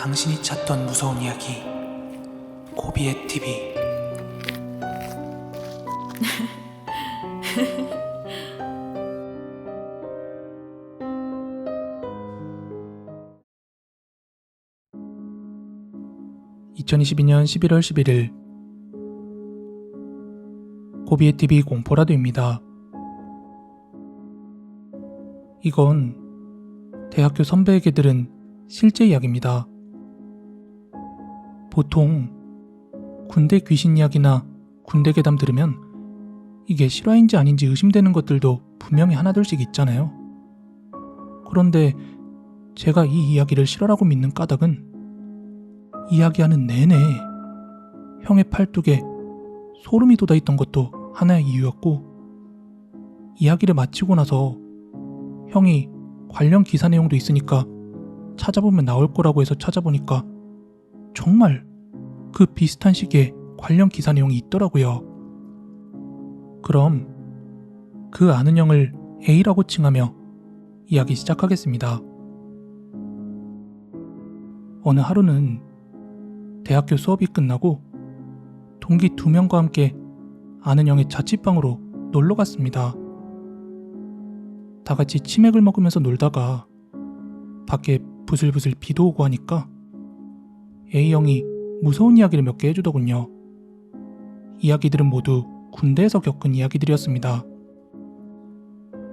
당신이 찾던 무서운 이야기 고비의 TV (2022년 11월 11일) 고비의 TV 공포라도입니다. 이건 대학교 선배에게 들은 실제 이야기입니다. 보통 군대 귀신 이야기나 군대 괴담 들으면 이게 실화인지 아닌지 의심되는 것들도 분명히 하나둘씩 있잖아요. 그런데 제가 이 이야기를 실화라고 믿는 까닭은 이야기하는 내내 형의 팔뚝에 소름이 돋아 있던 것도 하나의 이유였고 이야기를 마치고 나서 형이 관련 기사 내용도 있으니까 찾아보면 나올 거라고 해서 찾아보니까 정말 그 비슷한 시기에 관련 기사 내용이 있더라고요. 그럼 그 아는 형을 A라고 칭하며 이야기 시작하겠습니다. 어느 하루는 대학교 수업이 끝나고 동기 두 명과 함께 아는 형의 자취방으로 놀러 갔습니다. 다 같이 치맥을 먹으면서 놀다가 밖에 부슬부슬 비도 오고 하니까 A형이 무서운 이야기를 몇 개 해주더군요. 이야기들은 모두 군대에서 겪은 이야기들이었습니다.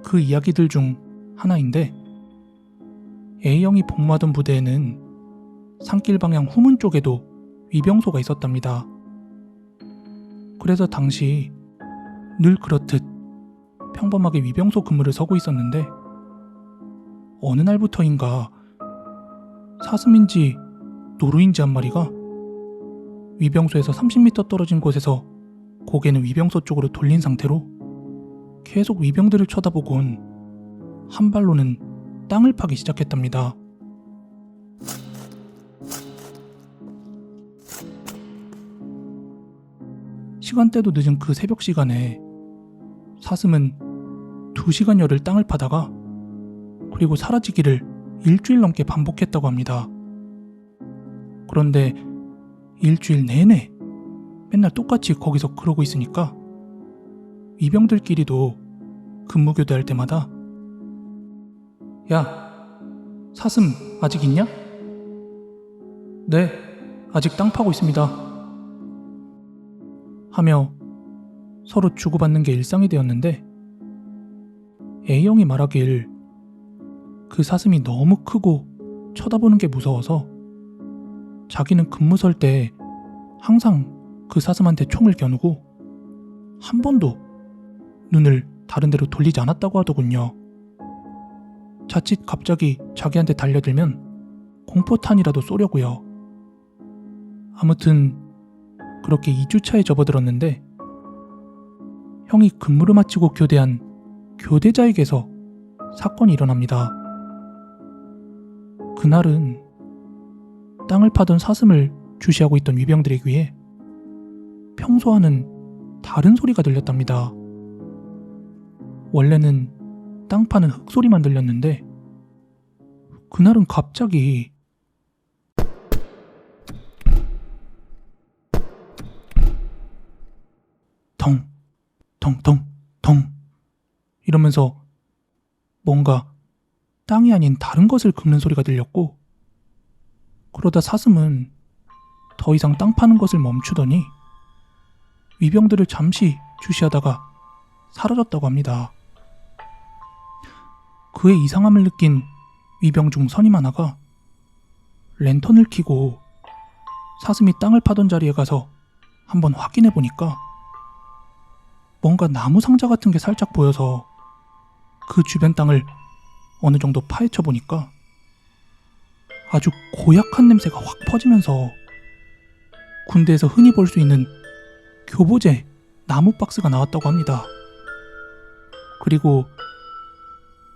그 이야기들 중 하나인데 A형이 복무하던 부대에는 산길 방향 후문 쪽에도 위병소가 있었답니다. 그래서 당시 늘 그렇듯 평범하게 위병소 근무를 서고 있었는데 어느 날부터인가 사슴인지 노루인지 한 마리가 위병소에서 30m 떨어진 곳에서 고개는 위병소 쪽으로 돌린 상태로 계속 위병들을 쳐다보곤 한 발로는 땅을 파기 시작했답니다. 시간대도 늦은 그 새벽 시간에 사슴은 두 시간여를 땅을 파다가 그리고 사라지기를 일주일 넘게 반복했다고 합니다. 그런데 일주일 내내 맨날 똑같이 거기서 그러고 있으니까 위병들끼리도 근무 교대할 때마다 야 사슴 아직 있냐? 네 아직 땅 파고 있습니다. 하며 서로 주고받는 게 일상이 되었는데 A형이 말하길 그 사슴이 너무 크고 쳐다보는 게 무서워서 자기는 근무 설 때 항상 그 사슴한테 총을 겨누고 한 번도 눈을 다른 데로 돌리지 않았다고 하더군요. 자칫 갑자기 자기한테 달려들면 공포탄이라도 쏘려고요. 아무튼 그렇게 2주차에 접어들었는데 형이 근무를 마치고 교대한 교대자에게서 사건이 일어납니다. 그날은 땅을 파던 사슴을 주시하고 있던 위병들에 귀에 평소와는 다른 소리가 들렸답니다. 원래는 땅 파는 흙소리만 들렸는데 그날은 갑자기 덩, 덩, 덩, 덩 이러면서 뭔가 땅이 아닌 다른 것을 긁는 소리가 들렸고 그러다 사슴은 더 이상 땅 파는 것을 멈추더니 위병들을 잠시 주시하다가 사라졌다고 합니다. 그의 이상함을 느낀 위병 중 선임 하나가 랜턴을 켜고 사슴이 땅을 파던 자리에 가서 한번 확인해 보니까 뭔가 나무 상자 같은 게 살짝 보여서 그 주변 땅을 어느 정도 파헤쳐 보니까 아주 고약한 냄새가 확 퍼지면서 군대에서 흔히 볼 수 있는 교보제 나무 박스가 나왔다고 합니다. 그리고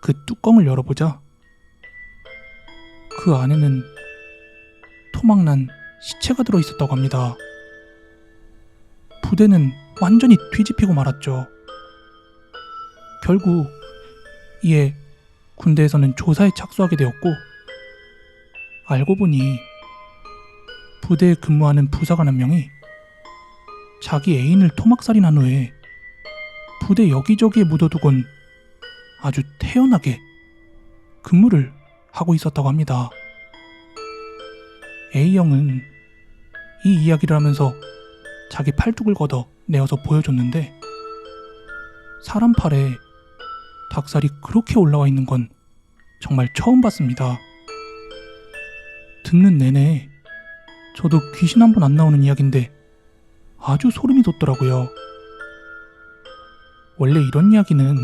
그 뚜껑을 열어보자 그 안에는 토막난 시체가 들어 있었다고 합니다. 부대는 완전히 뒤집히고 말았죠. 결국 이에 군대에서는 조사에 착수하게 되었고 알고 보니 부대에 근무하는 부사관 한 명이 자기 애인을 토막살인한 후에 부대 여기저기에 묻어두곤 아주 태연하게 근무를 하고 있었다고 합니다. A형은 이 이야기를 하면서 자기 팔뚝을 걷어 내어서 보여줬는데 사람 팔에 닭살이 그렇게 올라와 있는 건 정말 처음 봤습니다. 듣는 내내 저도 귀신 한 번 안 나오는 이야기인데 아주 소름이 돋더라고요. 원래 이런 이야기는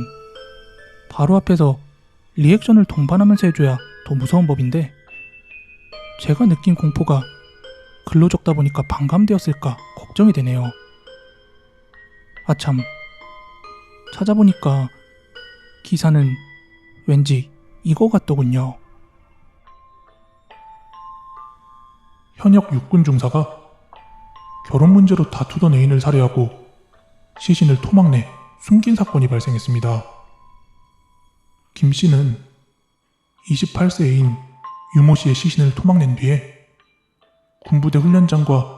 바로 앞에서 리액션을 동반하면서 해줘야 더 무서운 법인데 제가 느낀 공포가 글로 적다 보니까 반감되었을까 걱정이 되네요. 아참 찾아보니까 기사는 왠지 이거 같더군요. 현역 육군 중사가 결혼 문제로 다투던 애인을 살해하고 시신을 토막내 숨긴 사건이 발생했습니다. 김 씨는 28세 애인 유모 씨의 시신을 토막낸 뒤에 군부대 훈련장과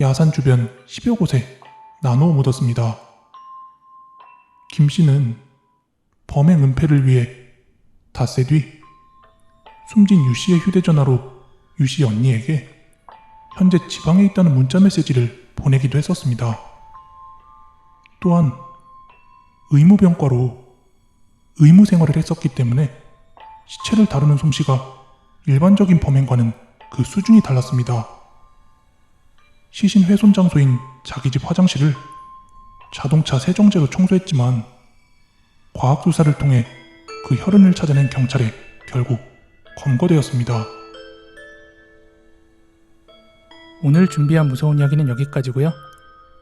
야산 주변 10여 곳에 나누어 묻었습니다. 김 씨는 범행 은폐를 위해 닷새 뒤 숨진 유 씨의 휴대전화로 유 씨 언니에게 현재 지방에 있다는 문자 메시지를 보내기도 했었습니다. 또한 의무병과로 의무 생활을 했었기 때문에 시체를 다루는 솜씨가 일반적인 범행과는 그 수준이 달랐습니다. 시신 훼손 장소인 자기 집 화장실을 자동차 세정제로 청소했지만 과학 수사를 통해 그 혈흔을 찾아낸 경찰에 결국 검거되었습니다. 오늘 준비한 무서운 이야기는 여기까지고요.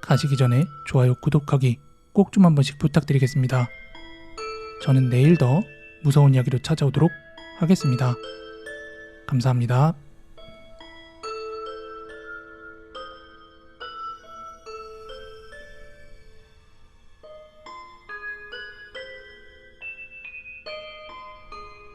가시기 전에 좋아요, 구독하기 꼭 좀 한 번씩 부탁드리겠습니다. 저는 내일 더 무서운 이야기로 찾아오도록 하겠습니다. 감사합니다.